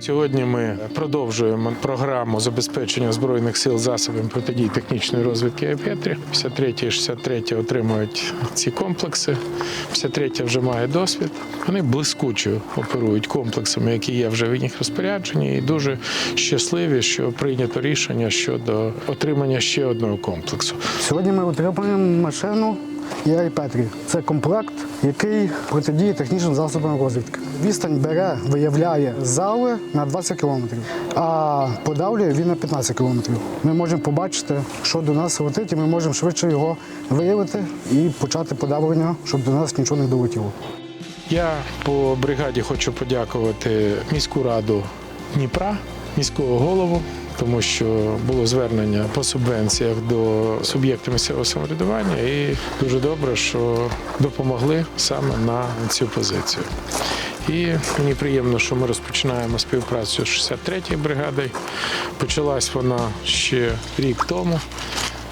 Сьогодні ми продовжуємо програму забезпечення збройних сил засобами протидії технічної розвідки «Епетрі». 53 і 63 отримують ці комплекси. 53 вже має досвід. Вони блискуче оперують комплексами, які є вже в їхніх розпорядженні, і дуже щасливі, що прийнято рішення щодо отримання ще одного комплексу. Сьогодні ми отримуємо машину Єрій Петрі. Це комплект, який протидіє технічним засобам розвідки. Відстань бере, виявляє зали на 20 кілометрів, а подавлює він на 15 кілометрів. Ми можемо побачити, що до нас летить, і ми можемо швидше його виявити і почати подавлення, щоб до нас нічого не долетіло. Я по бригаді хочу подякувати міську раду Дніпра, міського голову, тому що було звернення по субвенціях до суб'єктів місцевого самоврядування, і дуже добре, що допомогли саме на цю позицію. І мені приємно, що ми розпочинаємо співпрацю з 63-ю бригадою. Почалась вона ще рік тому.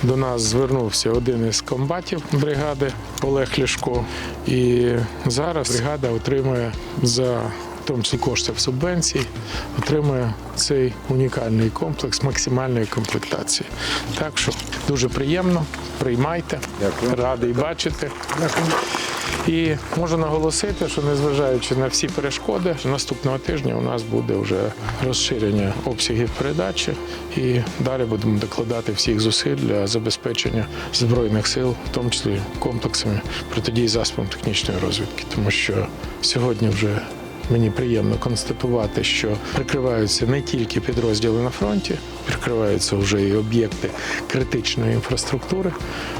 До нас звернувся один із комбатів бригади Олег Ляшко. І зараз бригада отримує за в тому числі коштів субвенцій, отримує цей унікальний комплекс максимальної комплектації. Так що дуже приємно, приймайте, радий бачити. І можу наголосити, що незважаючи на всі перешкоди, наступного тижня у нас буде вже розширення обсягів передачі, і далі будемо докладати всіх зусиль для забезпечення збройних сил, в тому числі комплексами протидії засобам технічної розвідки, тому що сьогодні вже. Мені приємно констатувати, що прикриваються не тільки підрозділи на фронті, прикриваються вже і об'єкти критичної інфраструктури,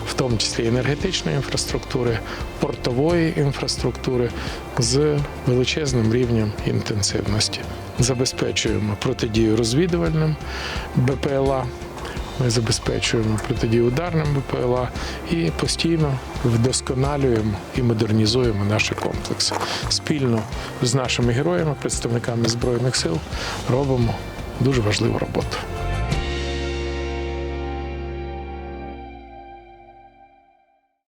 в тому числі енергетичної інфраструктури, портової інфраструктури з величезним рівнем інтенсивності. Забезпечуємо протидію розвідувальним БПЛА. Ми забезпечуємо протидію ударним БПЛА і постійно вдосконалюємо і модернізуємо наші комплекси. Спільно з нашими героями, представниками збройних сил, робимо дуже важливу роботу.